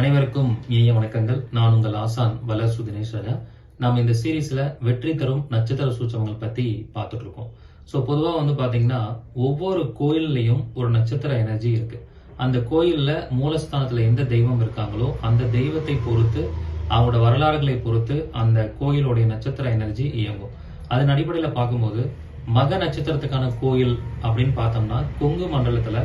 அனைவருக்கும் இனிய வணக்கங்கள். நான் உங்கள் ஆசான் வல்லசு தினேஷ். நாம் இந்த சீரீஸ்ல வெற்றி தரும் நட்சத்திர சூச்சகங்கள் பத்தி பார்த்துட்டு இருக்கோம் ஸோ பொதுவாக வந்து பாத்தீங்கன்னா ஒவ்வொரு கோயில்லையும் ஒரு நட்சத்திர எனர்ஜி இருக்கு. அந்த கோயில்ல மூலஸ்தானத்துல எந்த தெய்வம் இருக்காங்களோ அந்த தெய்வத்தை பொறுத்து அவங்களோட வரலாறுகளை பொறுத்து அந்த கோயிலுடைய நட்சத்திர எனர்ஜி இயங்கும். அதன் அடிப்படையில் பார்க்கும்போது மக நட்சத்திரத்துக்கான கோயில் அப்படின்னு பார்த்தோம்னா கொங்கு மண்டலத்துல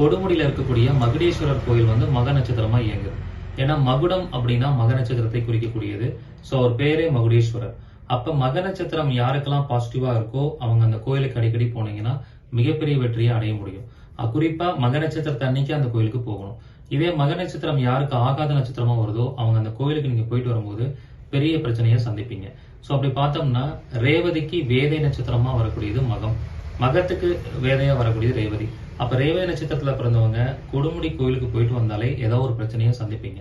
கொடுமுடியில இருக்கக்கூடிய மகுடேஸ்வரர் கோயில் வந்து மக நட்சத்திரமா இயங்குது. ஏன்னா மகுடம் அப்படின்னா மக நட்சத்திரத்தை குறிக்கக்கூடியது. சோ அவர் பேரே மகுடேஸ்வரர். அப்ப மக நட்சத்திரம் யாருக்கெல்லாம் பாசிட்டிவா இருக்கோ அவங்க அந்த கோயிலுக்கு அடிக்கடி போனீங்கன்னா மிகப்பெரிய வெற்றியை அடைய முடியும். குறிப்பா மக நட்சத்திரத்தை அன்னைக்கு அந்த கோயிலுக்கு போகணும். இதே மக நட்சத்திரம் யாருக்கு ஆகாத நட்சத்திரமா வருதோ அவங்க அந்த கோயிலுக்கு நீங்க போயிட்டு வரும்போது பெரிய பிரச்சனையை சந்திப்பீங்க. சோ அப்படி பார்த்தோம்னா ரேவதிக்கு வேதை நட்சத்திரமா வரக்கூடியது மகம். மகத்துக்கு வேதையா வரக்கூடியது ரேவதி. அப்ப ரேவதி நட்சத்திரத்துல பிறந்தவங்க கொடுமுடி கோயிலுக்கு போயிட்டு வந்தாலே ஏதோ ஒரு பிரச்சனையை சந்திப்பீங்க.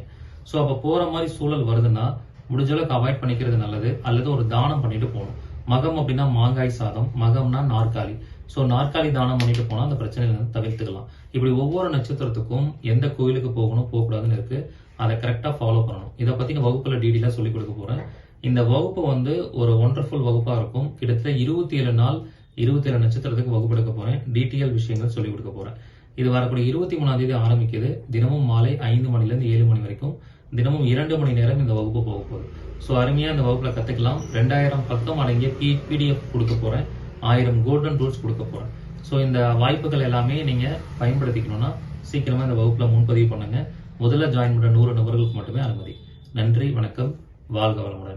சோ அப்ப போற மாதிரி சூழல் வருதுன்னா முடிஞ்ச அளவுக்கு அவாய்ட் பண்ணிக்கிறது நல்லது. அல்லது ஒரு தானம் பண்ணிட்டு போகணும். மகம் அப்படின்னா மாங்காய் சாதம் மகம்னா நாற்காலி. சோ நாற்காலி தானம் பண்ணிட்டு போனா அந்த பிரச்சனையில இருந்து தவிர்த்துக்கலாம். இப்படி ஒவ்வொரு நட்சத்திரத்துக்கும் எந்த கோயிலுக்கு போகணும் போகக்கூடாதுன்னு இருக்கு. அதை கரெக்டா ஃபாலோ பண்ணணும். இதை பத்தி நான் வகுப்புல டீடெயிலா சொல்லி கொடுக்க போறேன். இந்த வகுப்பு வந்து ஒரு ஒண்டர்ஃபுல் வகுப்பா இருக்கும். கிட்டத்தட்ட இருபத்தி ஏழு நாள் இருபத்தி ஏழு நட்சத்திரத்துக்கு வகுப்பெடுக்க போறேன். டீட்டெயில் விஷயங்கள் சொல்லி கொடுக்க போறேன். இது வரக்கூடிய இருபத்தி மூணாம் தேதி ஆரம்பிக்குது. தினமும் மாலை ஐந்து மணில இருந்து ஏழு மணி வரைக்கும். தினமும் இரண்டு மணி நேரம் இந்த வகுப்பு போக போகுது. ஸோ அருமையா இந்த வகுப்புல கத்துக்கலாம். ரெண்டாயிரம் பக்கம் அடங்கிய பி பிடிஎஃப் கொடுக்க போறேன். ஆயிரம் கோல்டன் ரூல்ஸ் கொடுக்க போறேன். ஸோ இந்த வாய்ப்புகள் எல்லாமே நீங்க பயன்படுத்திக்கணும்னா சீக்கிரமா இந்த வகுப்புல முன்பதிவு பண்ணுங்க. முதல்ல ஜாயின் பண்ணுற நூறு நபர்களுக்கு மட்டுமே அனுமதி. நன்றி வணக்கம். வாழ்க வளமுடன்.